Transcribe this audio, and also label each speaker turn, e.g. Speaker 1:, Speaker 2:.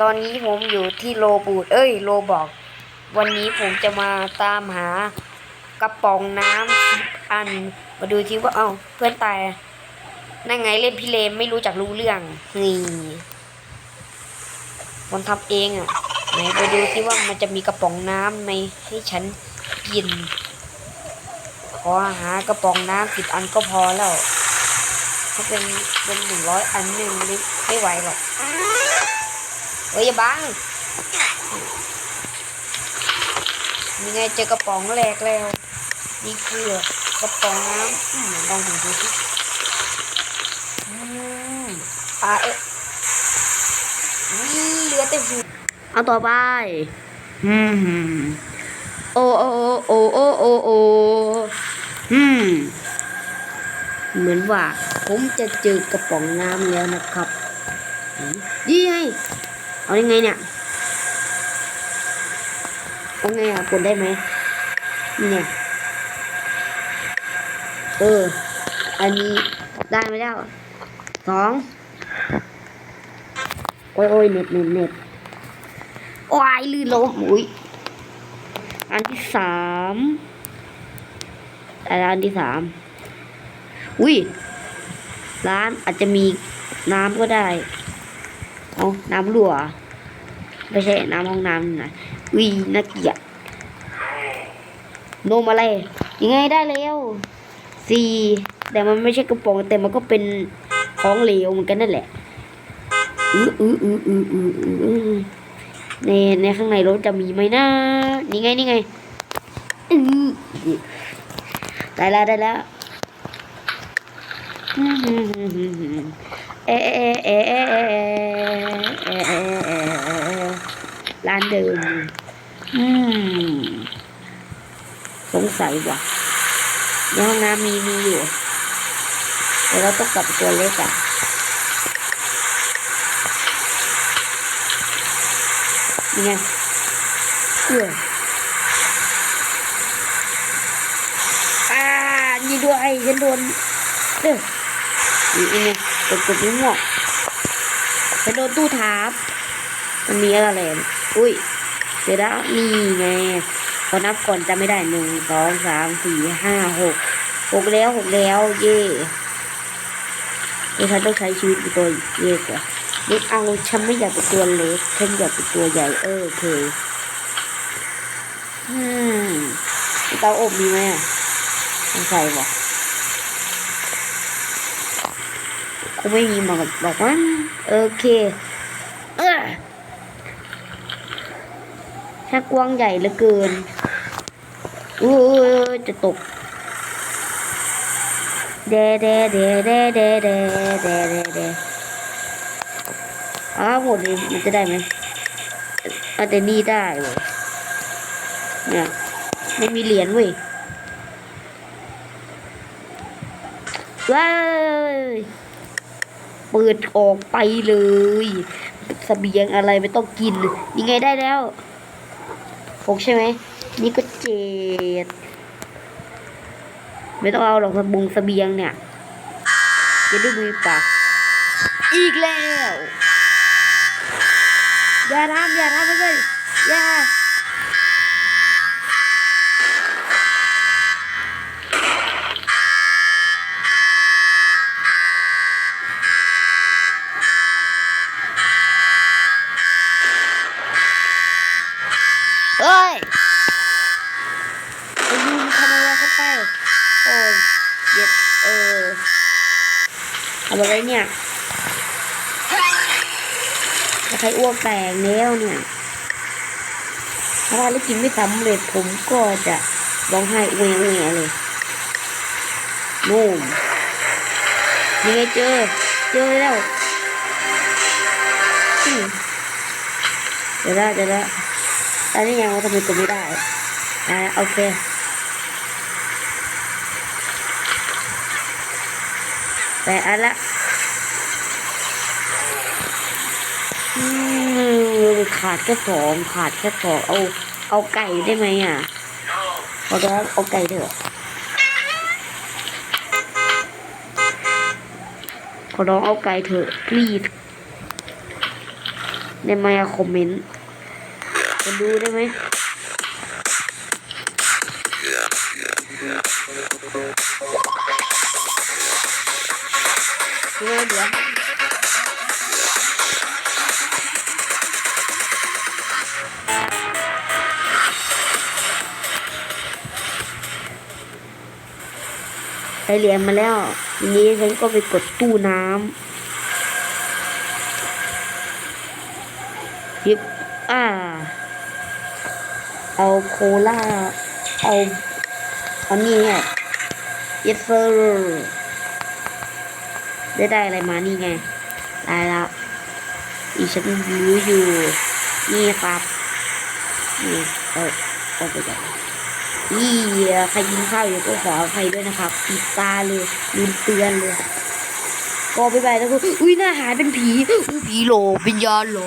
Speaker 1: ตอนนี้ผมอยู่ที่โลบูดเอ้ยโลบอก วันนี้ผมจะมาตามหากระป๋องน้ำสิบอัน มาดูทีว่าเอ้าเพื่อนตายนั่งไงเล่นพี่เลมไม่รู้จักรู้เรื่องนี่มันทำเองอะไหนไปดูที่ว่ามันจะมีกระป๋องน้ำในให้ฉันกิน ขอหากระป๋องน้ำสิบอันก็พอแล้วถ้าเป็นเป็นหนึ่งร้อยอันหนึ่งไม่ไหวหรอก เฮ้ยอย่าบังยังไงเจอกระป๋องแรกแล้วนี่คือกระป๋องน้ำอืมลองดูดูสิอืมอ่าเอ๊ะนี่เหลือแต่หูเอาต่อไปอืมโอโอโอโอโอโออืมเหมือนว่า ผมจะเจอกระป๋องน้ำแล้วนะครับอืมดีไง เอายังไงเนี่ยเอาไงอะกดได้ไหมนี่ไงเออ อันนี้ได้ไหมแล้สองโอ้ยโอ้ยเน็ตเน็ตเน็ตโอ้ยลื่นล้มอุ้ยอันที่สามอะไรอันที่สามอุ้ย ร้านอาจจะมีน้ำก็ได้ เอาน้ำรั่วไม่ใช่น้ำห้องน้ำนะวิน่าเกียดนมอะไร ยังไงได้แล้วสี่แต่มันไม่ใช่กระป๋องแต่มันก็เป็นของเหลวเหมือนกันนั่นแหละอืออืออืออืออืออืออือในในข้างในรถจะมีไหมนะนี่ไงนี่ไงอือได้แล้วได้แล้ว เอเอเอเอเอเอเอร้านเดิมอืมสงสัยว่ะในห้องน้ำมีมีอยู่แต่เราต้องกลับตัวเล็กอะนี่ไงเอออ่านี่ด้วยฉันโดนเออ นี่ไงกดกดนิ้วหมวกไปโดนตู้ทับมันมีอะไรอุ้ยเดี๋ยวแล้วนี่ไงพอนับก่อนจะไม่ได้หนึ่งสองสามสี่ห้าหกหกแล้วหกแล้ว เย่เดี๋ยวฉันต้องใช้ชีวิตเป็นตัวเย่กว่านี่เอาฉันไม่อยากเป็นตัวเล็กฉันอยากเป็นตัวใหญ่เออโอเคอืมเตาอบมีไหมอะใส่บอก คงไม่มีหมาบอกว่าโอเค เออถ้ากว้างใหญ่เหลือเกินอู้จะตกเดเดเดเดเดเดเดเดเดอ้าวหมดเลยมันจะได้ไหมอาแต่นี่ได้เว้ยเนี่ยไม่มีเหรียญเว้ยว้าย เปิดออกไปเลยสเบียงอะไรไม่ต้องกิน ยังไงได้แล้วหกใช่ไหม นี่ก็เจ็ดไม่ต้องเอาหรอกสบุงเบียงเนี่ยจะได้มือปากอีกแล้ว อย่าทำอย่าทำไปเลยอย่า เฮ้ยไอ้ยูทำอะไรเข้าไป โอ้ยเย็ดเออทำอะไรเนี่ยถ้าใครอ้วกแตกแล้วเนี่ย ถ้าภารกิจไม่สำเร็จผมก็จะร้องไห้เวงเวงเลยนู่มยังไงเจอ เจอแล้วเดี๋ยวละเดี๋ยวละต อนนี้ยังว่าทำไมกดไม่ได้ อ่าโอเคแต่อันละอืมขาดแค่สองขาดแค่สองเอา เอาไก่ได้ไหมอะเอาแล้วเอาไก่เถอะขอร้องเอาไก่เถอะ please ได้ไหมอะคอมเมนต์ มาดูได้ไหมเดี๋ยวเดี๋ยวไปเรียนมาแล้วทีนี้ฉันก็ไปกดตู้น้ำยิบอ่า เอาโคลาเอาเอานี่ไงเยสเซอร์ได้ได้อะไรมานี่ไง ได้แล้วอีฉันรู้อยู่ นี่ครับนี่เออเอาไปก่อนอีใครกินข้าวอยู่ก็ขออภัยด้วยนะครับปิดตาเลยลืมเตือนเลยก็ไปไปแล้วก็อุ้ยหน้าหายเป็นผีอุ้ยผีโหลวิญญาณโหล